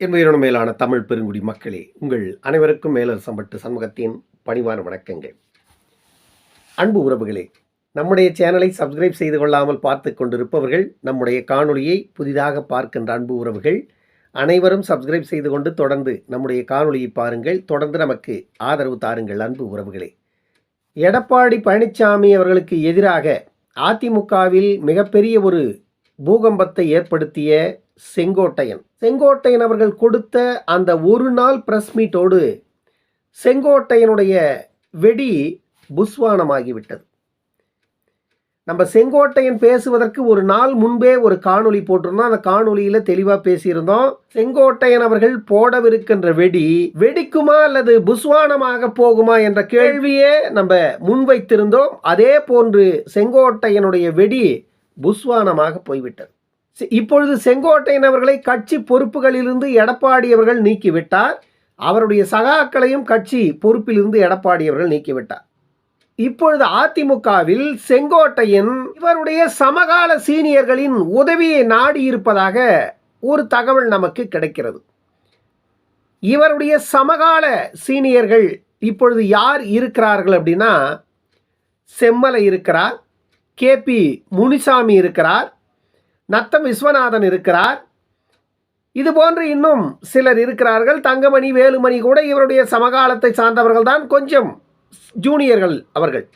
என்பதோட மேலான தமிழ் பெருங்குடி மக்களே உங்கள் அனைவருக்கும் மேலர் சம்பட்டு சண்முகத்தின் பணிவான வணக்கங்கள். அன்பு உறவுகளே நம்முடைய சேனலை சப்ஸ்கிரைப் செய்து கொள்ளாமல் பார்த்து கொண்டிருப்பவர்கள் நம்முடைய காணொளியை புதிதாக பார்க்கின்ற அன்பு உறவுகள் அனைவரும் சப்ஸ்கிரைப் செய்து கொண்டு தொடர்ந்து நம்முடைய காணொளியை பாருங்கள் தொடர்ந்து நமக்கு ஆதரவு தாருங்கள் அன்பு உறவுகளே. எடப்பாடி பழனிசாமி அவர்களுக்கு எதிராக அதிமுகவில் மிகப்பெரிய ஒரு பூகம்பத்தை ஏற்படுத்திய செங்கோட்டையன். செங்கோட்டையன் அவர்கள் கொடுத்த அந்த ஒரு நாள் பிரஸ் மீட்டோடு செங்கோட்டையனுடைய வெடி புஸ்வானமாகிவிட்டது. நம்ம செங்கோட்டையன் பேசுவதற்கு ஒரு நாள் முன்பே ஒரு காணொளி போட்டிருந்தோம். அந்த காணொலியில் தெளிவாக பேசியிருந்தோம். செங்கோட்டையன் அவர்கள் போடவிருக்கின்ற வெடி வெடிக்குமா அல்லது புஸ்வானமாக போகுமா என்ற கேள்வியே நம்ம முன்வைத்திருந்தோம். அதே போன்று செங்கோட்டையனுடைய வெடி புஸ்வானமாக போய்விட்டது. இப்பொழுது செங்கோட்டையன் அவர்களை கட்சி பொறுப்புகளிலிருந்து எடப்பாடி அவர்கள் நீக்கிவிட்டார். அவருடைய சகாக்களையும் கட்சி பொறுப்பிலிருந்து எடப்பாடி அவர்கள் நீக்கிவிட்டார். இப்பொழுது அதிமுகவில் செங்கோட்டையன் இவருடைய சமகால சீனியர்களின் உதவியை நாடி இருப்பதாக ஒரு தகவல் நமக்கு கிடைக்கிறது. இவருடைய சமகால சீனியர்கள் இப்பொழுது யார் இருக்கிறார்கள் அப்படின்னா செம்மலை இருக்கிறார் கேபி முனிசாமி இருக்கிறார் நத்தம் விஸ்வநாதன் இருக்கிறார். இது போன்று இன்னும் சிலர் இருக்கிறார்கள். தங்கமணி வேலுமணி கூட இவருடைய சமகாலத்தை சார்ந்தவர்கள் தான் கொஞ்சம் ஜூனியர்கள் அவர்கள்.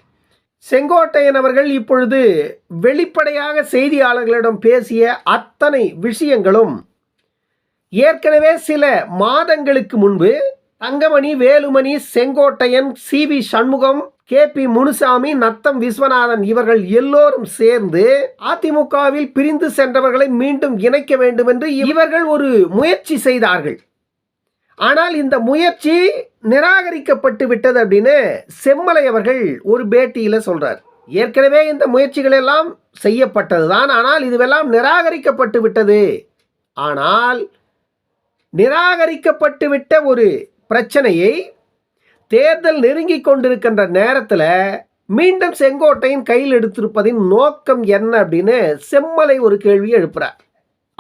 செங்கோட்டையன் அவர்கள் இப்பொழுது வெளிப்படையாக செய்தியாளர்களிடம் பேசிய அத்தனை விஷயங்களும் ஏற்கனவே சில மாதங்களுக்கு முன்பு Thangamani Velumani Sengottaiyan C. V. Shanmugam K. P. Munusamy Natham Viswanathan இவர்கள் எல்லோரும் சேர்ந்து அதிமுகவில் பிரிந்து சென்றவர்களை மீண்டும் இணைக்க வேண்டும் என்று இவர்கள் ஒரு முயற்சி செய்தார்கள். ஆனால் இந்த முயற்சி நிராகரிக்கப்பட்டு விட்டது அப்படின்னு செம்மலை அவர்கள் ஒரு பேட்டியில் சொல்கிறார் ஏற்கனவே இந்த முயற்சிகள் எல்லாம் செய்யப்பட்டதுதான் ஆனால் இதுவெல்லாம் நிராகரிக்கப்பட்டு விட்டது. ஆனால் நிராகரிக்கப்பட்டு விட்ட ஒரு பிரச்சனையை தேர்தல் நெருங்கி கொண்டிருக்கின்ற நேரத்தில் மீண்டும் செங்கோட்டையின் கையில் எடுத்திருப்பதின் நோக்கம் என்ன அப்படின்னு செம்மலை ஒரு கேள்வி எழுப்புறார்.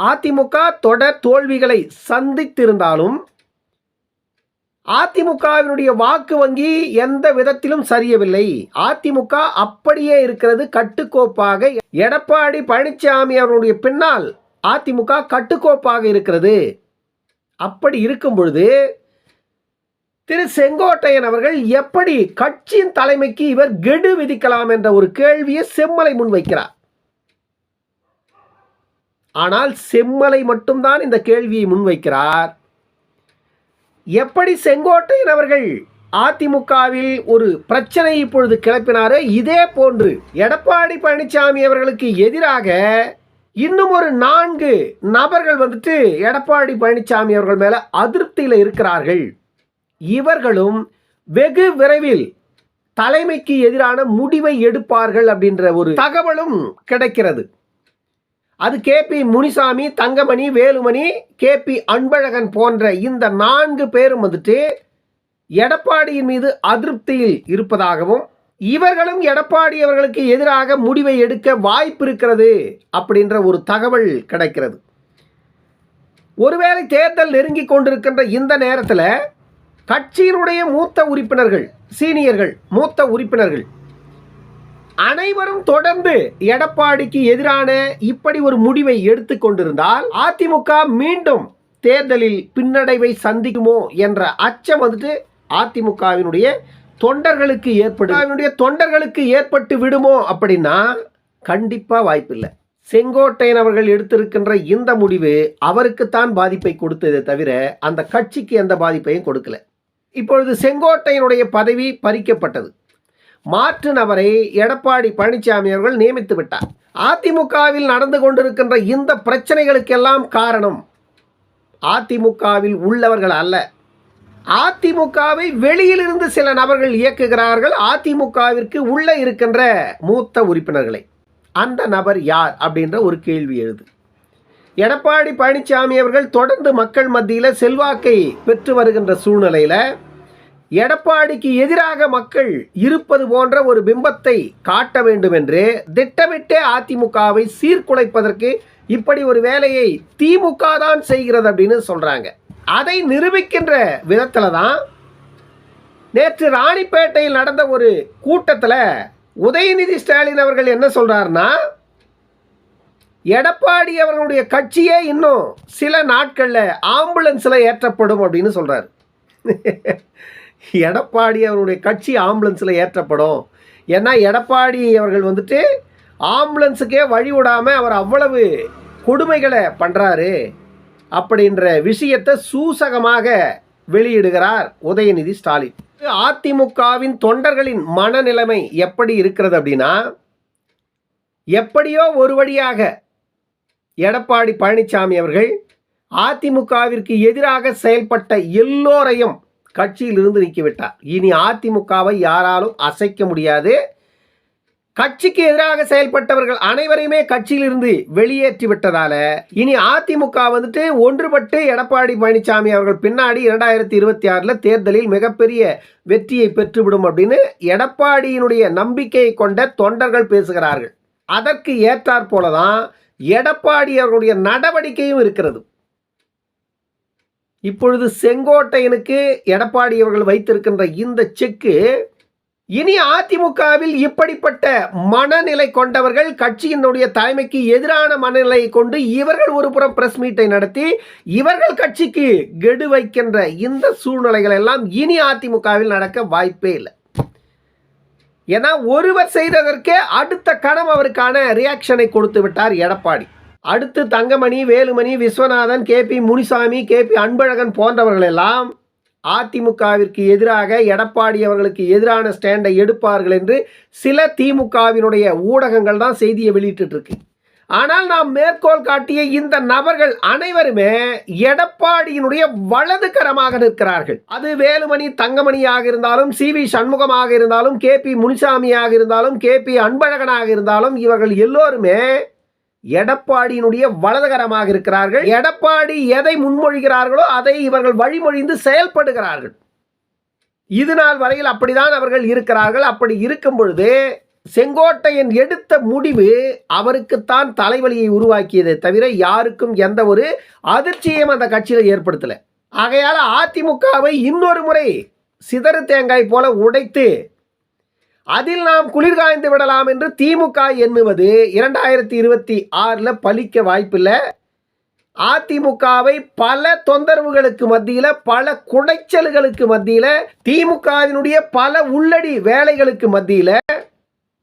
அதிமுக தொடர் தோல்விகளை சந்தித்திருந்தாலும் அதிமுகவினுடைய வாக்கு வங்கி எந்த விதத்திலும் சரியவில்லை. அதிமுக அப்படியே இருக்கிறது கட்டுக்கோப்பாக. எடப்பாடி பழனிசாமி அவருடைய பின்னால் அதிமுக கட்டுக்கோப்பாக இருக்கிறது. அப்படி இருக்கும் பொழுது திரு செங்கோட்டையன் அவர்கள் எப்படி கட்சியின் தலைமைக்கு இவர் கெடு விதிக்கலாம் என்ற ஒரு கேள்வியை செம்மலை முன்வைக்கிறார். ஆனால் செம்மலை மட்டும்தான் இந்த கேள்வியை முன்வைக்கிறார். எப்படி செங்கோட்டையன் அவர்கள் அதிமுகவில் ஒரு பிரச்சனை இப்பொழுது கிளப்பினாரோ இதே போன்று எடப்பாடி பழனிசாமி அவர்களுக்கு எதிராக இன்னும் ஒரு நான்கு நபர்கள் வந்துட்டு எடப்பாடி பழனிசாமி அவர்கள் மேல அதிருப்தியில் இருக்கிறார்கள். இவர்களும் வெகு விரைவில் தலைமைக்கு எதிரான முடிவை எடுப்பார்கள் அப்படின்ற ஒரு தகவலும் கிடைக்கிறது. அது கேபி முனிசாமி தங்கமணி வேலுமணி கேபி அன்பழகன் போன்ற இந்த நான்கு பேரும் வந்துட்டு எடப்பாடியின் மீது அதிருப்தியில் இருப்பதாகவும் இவர்களும் எடப்பாடி அவர்களுக்கு எதிராக முடிவை எடுக்க வாய்ப்பு இருக்கிறது அப்படின்ற ஒரு தகவல் கிடைக்கிறது. ஒருவேளை தேர்தல் நெருங்கி கொண்டிருக்கின்ற இந்த நேரத்தில் கட்சியினுடைய மூத்த உறுப்பினர்கள் சீனியர்கள் மூத்த உறுப்பினர்கள் அனைவரும் தொடர்ந்து எடப்பாடிக்கு எதிரான இப்படி ஒரு முடிவை எடுத்துக்கொண்டிருந்தால் அதிமுக மீண்டும் தேர்தலில் பின்னடைவை சந்திக்குமோ என்ற அச்சம் வந்துட்டு அதிமுகவினுடைய தொண்டர்களுக்கு ஏற்படும் அவனுடைய தொண்டர்களுக்கு ஏற்பட்டு விடுமோ அப்படின்னா கண்டிப்பாக வாய்ப்பில்லை. செங்கோட்டையன் அவர்கள் எடுத்திருக்கின்ற இந்த முடிவு அவருக்குத்தான் பாதிப்பை கொடுத்ததே தவிர அந்த கட்சிக்கு எந்த பாதிப்பையும் கொடுக்கல. இப்பொழுது செங்கோட்டையனுடைய பதவி பறிக்கப்பட்டது. மாற்று நபரை எடப்பாடி பழனிசாமி அவர்கள் நியமித்து விட்டார். அதிமுகவில் நடந்து கொண்டிருக்கின்ற இந்த பிரச்சனைகளுக்கெல்லாம் காரணம் அதிமுகவில் உள்ளவர்கள் அல்ல. அதிமுகவை வெளியிலிருந்து சில நபர்கள் இயக்குகிறார்கள். அதிமுகவிற்கு உள்ளே இருக்கின்ற மூத்த உறுப்பினர்களை. அந்த நபர் யார் அப்படின்ற ஒரு கேள்வி எழுது. எடப்பாடி பழனிசாமி அவர்கள் தொடர்ந்து மக்கள் மத்தியில் செல்வாக்கை பெற்று வருகின்ற சூழ்நிலையில் எடப்பாடிக்கு எதிராக மக்கள் இருப்பது போன்ற ஒரு பிம்பத்தை காட்ட வேண்டும் என்று திட்டமிட்டே அதிமுகவை சீர்குலைப்பதற்கு இப்படி ஒரு வேலையை திமுக தான் செய்கிறது அப்படின்னு சொல்றாங்க. அதை நிரூபிக்கின்ற விதத்தில் தான் நேற்று ராணிப்பேட்டையில் நடந்த ஒரு கூட்டத்தில் உதயநிதி ஸ்டாலின் அவர்கள் என்ன சொல்றாருன்னா எடப்பாடி அவர்களுடைய கட்சியே இன்னும் சில நாட்களில் ஆம்புலன்ஸில் ஏற்றப்படும் அப்படின்னு சொல்கிறார் எடப்பாடி அவருடைய கட்சி ஆம்புலன்ஸில் ஏற்றப்படும். ஏன்னா எடப்பாடி அவர்கள் வந்துட்டு ஆம்புலன்ஸுக்கே வழி விடாமல் அவர் அவ்வளவு கொடுமைகளை பண்ணுறாரு அப்படின்ற விஷயத்தை சூசகமாக வெளியிடுகிறார் உதயநிதி ஸ்டாலின். அதிமுகவின் தொண்டர்களின் மனநிலைமை எப்படி இருக்கிறது அப்படின்னா எப்படியோ ஒரு வழியாக எடப்பாடி பழனிசாமி அவர்கள் அதிமுகவிற்கு எதிராக செயல்பட்ட எல்லோரையும் கட்சியிலிருந்து நீக்கிவிட்டார். இனி அதிமுகவை யாராலும் அசைக்க முடியாது. கட்சிக்கு எதிராக செயல்பட்டவர்கள் அனைவரையுமே கட்சியிலிருந்து வெளியேற்றி விட்டதால இனி அதிமுக வந்துட்டு ஒன்றுபட்டு எடப்பாடி பழனிசாமி அவர்கள் பின்னாடி இரண்டாயிரத்தி இருபத்தி ஆறில் தேர்தலில் மிகப்பெரிய வெற்றியை பெற்றுவிடும் அப்படின்னு எடப்பாடியினுடைய நம்பிக்கையை கொண்ட தொண்டர்கள் பேசுகிறார்கள். அதற்கு ஏற்றாற் போலதான் எடப்பாடி அவர்களுடைய நடவடிக்கையும் இருக்கிறது. இப்பொழுது செங்கோட்டையனுக்கு எடப்பாடி அவர்கள் வைத்திருக்கின்ற இந்த செக்கு இனி அதிமுகவில் இப்படிப்பட்ட மனநிலை கொண்டவர்கள் கட்சியினுடைய தலைமைக்கு எதிரான மனநிலை கொண்டு இவர்கள் ஒரு புறம் பிரஸ் மீட்டை நடத்தி இவர்கள் கட்சிக்கு கெடு வைக்கின்ற இந்த சூழ்நிலைகள் எல்லாம் இனி அதிமுகவில் நடக்க வாய்ப்பே இல்லை. ஏன்னா ஒருவர் செய்ததற்கே அடுத்த கணம் அவருக்கான ரியாக்ஷனை கொடுத்து விட்டார் எடப்பாடி. அடுத்து Thangamani Velumani Viswanathan K P Munisamy K P Anbazhagan போன்றவர்கள் எல்லாம் அதிமுகவிற்கு எதிராக எடப்பாடி அவர்களுக்கு எதிரான ஸ்டாண்டை எடுப்பார்கள் என்று சில திமுகவினுடைய ஊடகங்கள் தான் செய்தியை வெளியிட்டு இருக்கு ஆனால் நாம் மேற்கோள் காட்டிய இந்த நபர்கள் அனைவருமே எடப்பாடியினுடைய வலது கரமாக நிற்கிறார்கள். அது வேலுமணி தங்கமணியாக இருந்தாலும் சி வி சண்முகமாக இருந்தாலும் கே பி முனிசாமியாக இருந்தாலும் கே பி அன்பழகனாக இருந்தாலும் இவர்கள் எல்லோருமே எடப்பாடியினுடைய வலதுகரமாக இருக்கிறார்கள். எடப்பாடி எதை முன்மொழிகிறார்களோ அதை இவர்கள் வழிமொழிந்து செயல்படுகிறார்கள். இது நாள் வரையில் அப்படிதான் அவர்கள் இருக்கிறார்கள். அப்படி இருக்கும் பொழுது செங்கோட்டையன் எடுத்த முடிவு அவருக்குத்தான் தலைவலியை உருவாக்கியதை தவிர யாருக்கும் எந்த ஒரு அதிர்ச்சியையும் அந்த கட்சியில் ஏற்படுத்தலை. ஆகையால் அதிமுகவை இன்னொரு முறை சிதறு தேங்காய் போல உடைத்து அதில் நாம் குளிர்காய்ந்து விடலாம் என்று திமுக எண்ணுவது இரண்டாயிரத்தி இருபத்தி ஆறில் பலிக்க வாய்ப்பில்லை. அதிமுகவை பல தொந்தரவுகளுக்கு மத்தியில் பல குடைச்சல்களுக்கு மத்தியில் திமுகவினுடைய பல உள்ளடி வேலைகளுக்கு மத்தியில்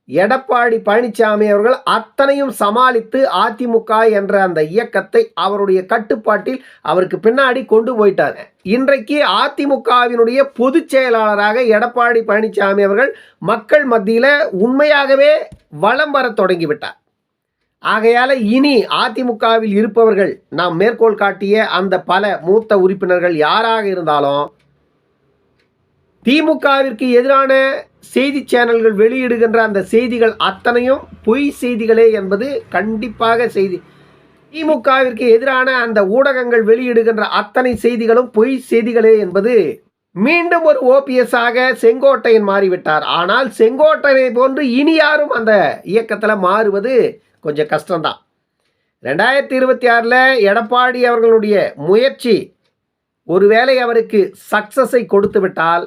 எடப்பாடி பழனிசாமி அவர்கள் அத்தனையும் சமாளித்து அதிமுக என்ற அந்த இயக்கத்தை அவருடைய கட்டுப்பாட்டில் அவருக்கு பின்னாடி கொண்டு போயிட்டார் இன்றைக்கு அதிமுகவினுடைய பொதுச் செயலாளராக எடப்பாடி பழனிசாமி அவர்கள் மக்கள் மத்தியில் உண்மையாகவே வலம் வர தொடங்கிவிட்டார். ஆகையால் இனி அதிமுகவில் இருப்பவர்கள் நாம் மேற்கோள் காட்டிய அந்த பல மூத்த உறுப்பினர்கள் யாராக இருந்தாலும் திமுகவிற்கு எதிரான செய்தி சேனல்கள் வெளியிடுகின்ற அந்த செய்திகள் அத்தனையும் பொய் செய்திகளே என்பது கண்டிப்பாக செய்தி. திமுகவிற்கு எதிரான அந்த ஊடகங்கள் வெளியிடுகின்ற அத்தனை செய்திகளும் பொய் செய்திகளே என்பது மீண்டும் ஒரு ஓபிஎஸ் ஆக செங்கோட்டையன் மாறிவிட்டார். ஆனால் செங்கோட்டையனை போன்று இனி யாரும் அந்த இயக்கத்தில் மாறுவது கொஞ்சம் கஷ்டம்தான். ரெண்டாயிரத்தி இருபத்தி ஆறில் எடப்பாடி அவர்களுடைய முயற்சி ஒருவேளை அவருக்கு சக்சஸை கொடுத்து விட்டால்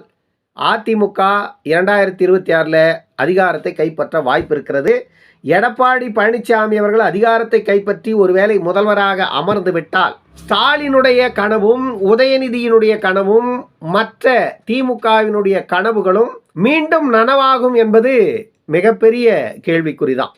அதிமுக இரண்டாயிரத்தி இருபத்தி ஆறில் அதிகாரத்தை கைப்பற்ற வாய்ப்பு இருக்கிறது. எடப்பாடி பழனிசாமி அவர்கள் அதிகாரத்தை கைப்பற்றி ஒருவேளை முதல்வராக அமர்ந்து விட்டால் ஸ்டாலினுடைய கனவும் உதயநிதியினுடைய கனவும் மற்ற திமுகவினுடைய கனவுகளும் மீண்டும் நனவாகும் என்பது மிகப்பெரிய கேள்விக்குறிதான்.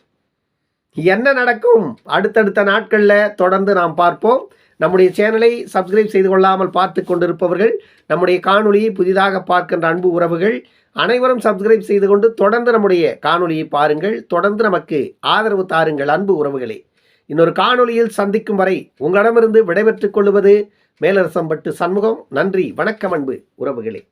என்ன நடக்கும்? அடுத்தடுத்த நாட்களில் தொடர்ந்து நாம் பார்ப்போம். நம்முடைய சேனலை சப்ஸ்கிரைப் செய்து கொள்ளாமல் பார்த்து கொண்டிருப்பவர்கள் நம்முடைய காணொலியை புதிதாக பார்க்கின்ற அன்பு உறவுகள் அனைவரும் சப்ஸ்கிரைப் செய்து கொண்டு தொடர்ந்து நம்முடைய காணொலியை பாருங்கள். தொடர்ந்து நமக்கு ஆதரவு தாருங்கள் அன்பு உறவுகளே. இன்னொரு காணொலியில் சந்திக்கும் வரை உங்களிடமிருந்து விடைபெற்றுக் கொள்வது மேலரசம்பட்டு சண்முகம். நன்றி வணக்கம் அன்பு உறவுகளே.